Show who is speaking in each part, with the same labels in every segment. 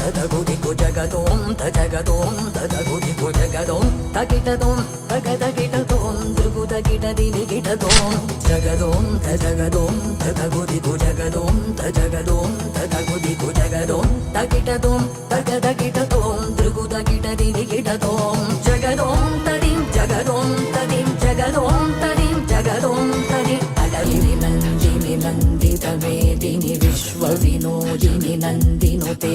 Speaker 1: తదగు దిగు జగదోం తగదోం తదగు దిగు జగదోం తగిటదోం తగదగిటదోం దృగు తగిట దినిగిటదోం జగదోం తగదోం తదగు దిగు జగదోం తగదోం తదగు దిగు జగదోం తగిటదోం తగదగిటదోం దృగు తగిట దినిగిటదోం జగదోం తదిం జగదోం ನಂದಿನುತೆ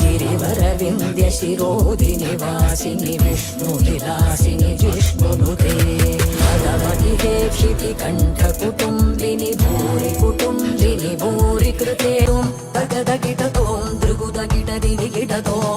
Speaker 1: ಗಿರಿವರ ವಿಂಧ್ಯ ಶಿರೋಧಿ ನಿವಾಸಿನಿ ವಿಷ್ಣು ವಿಲಾಸಿನಿ ಜಿಷ್ಣುನುತೆ भगवति हे क्षितिकण्ठकुटुम्बिनि भूरि कुटुम्बिनि भूरि कृते तुं तगदगिटतों दृगुदगिटदिनि गिटतों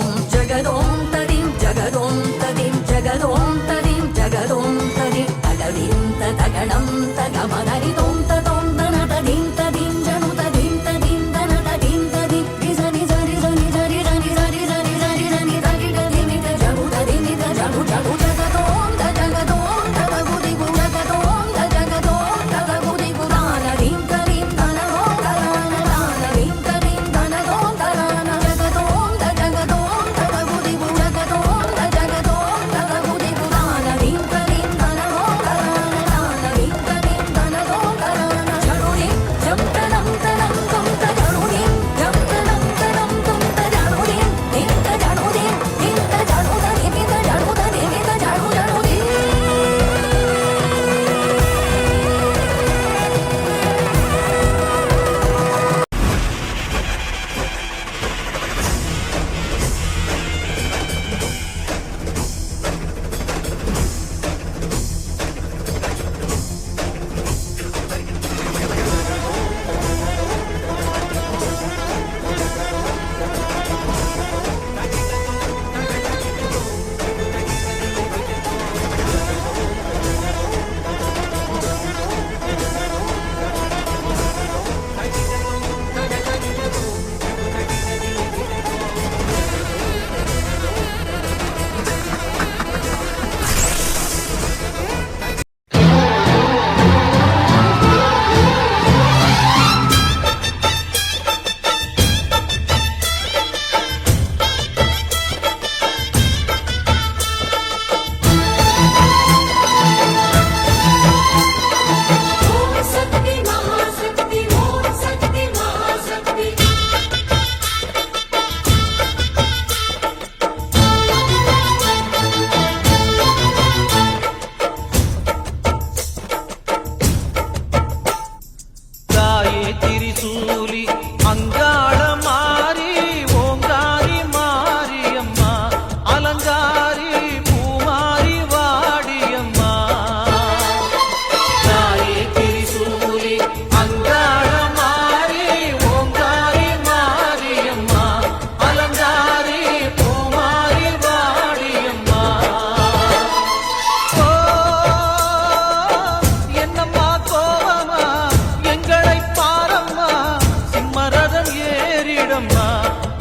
Speaker 2: அம்மா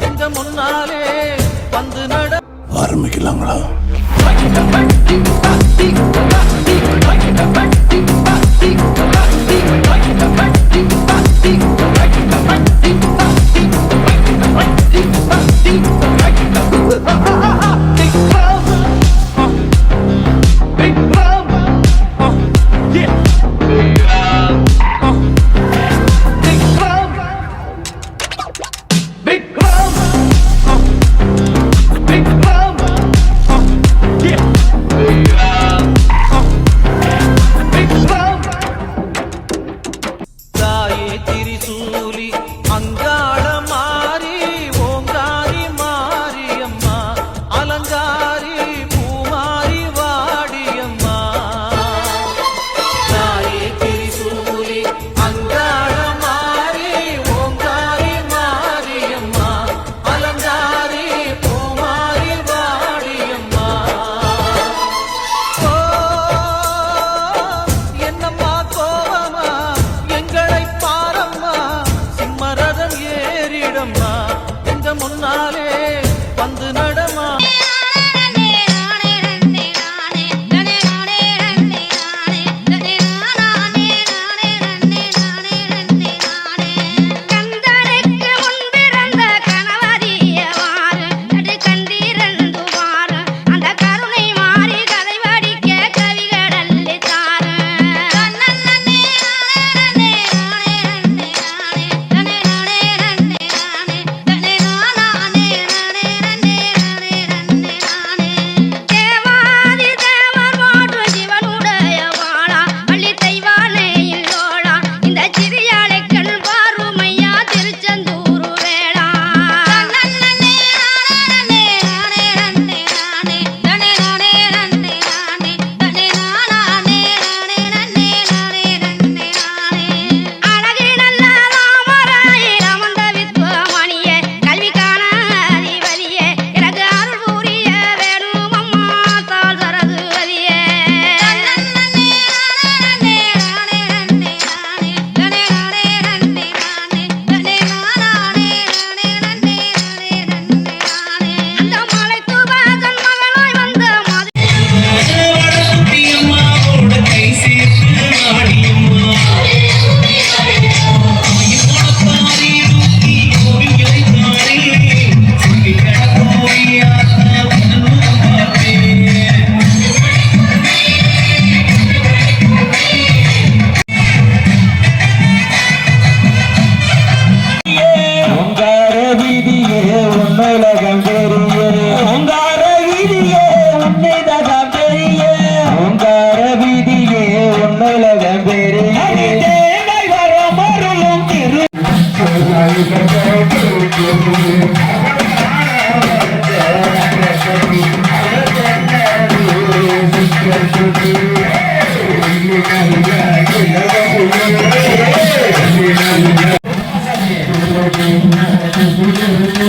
Speaker 2: இந்த முன்னாலே வந்து நட
Speaker 3: ஆரம்பிக்கலாங்களா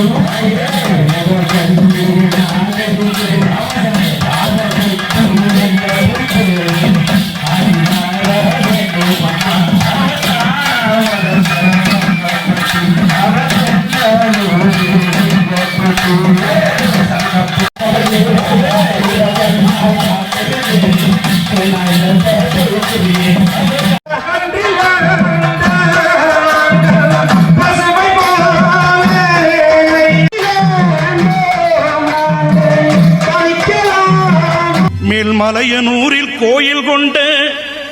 Speaker 3: Vai, vai.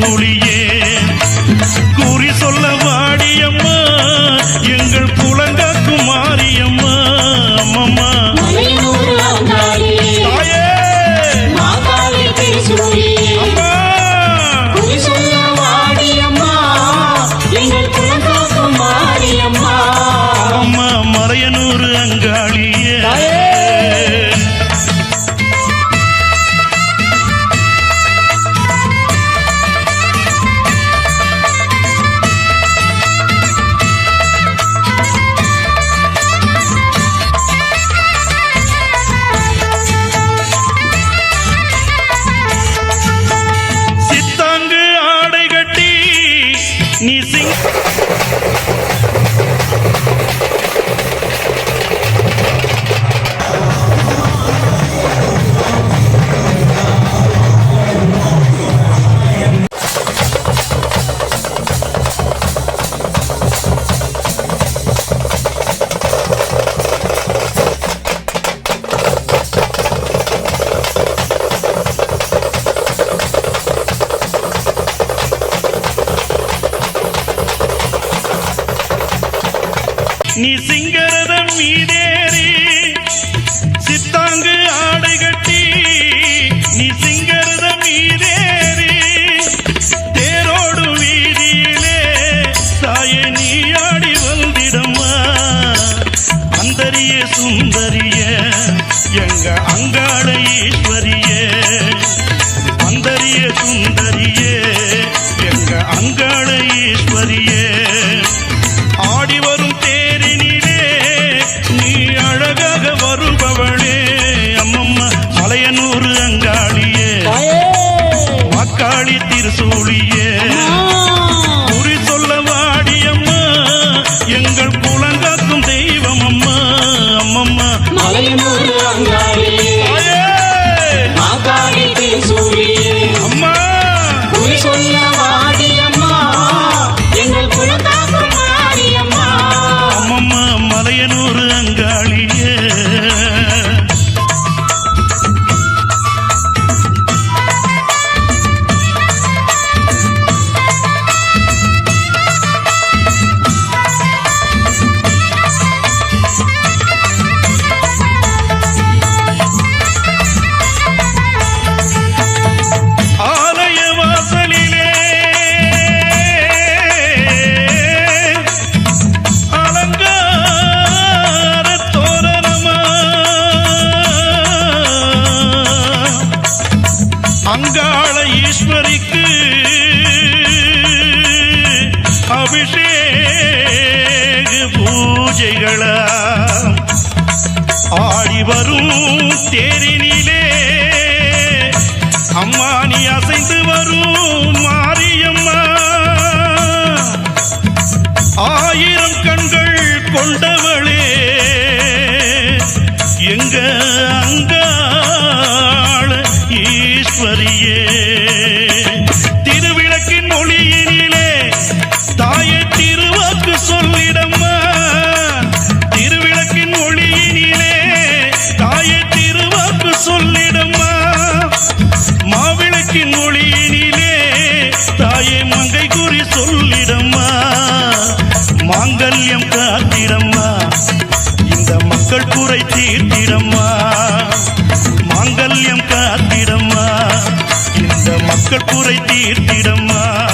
Speaker 3: Julie. நீ சிங்கரதன் மீதேறி சித்தாங்கு ஆடை கட்டி நீ சிங்கரதன் மீதேறி தேரோடு வீதியிலே தாயை நீ ஆடி வந்திடம்மா. அந்தரிய சுந்தரிய எங்க அங்காள ஈஸ்வரிய தலைமுறாங்க திகழாம் ஆடி வரும் தேரினிலே. அம்மானி அசைந்து வரும் குறை தீர்த்திடம்மா. மாங்கல்யம் காத்திடம்மா. இந்த மக்கள் குறை தீர்த்திடம்மா.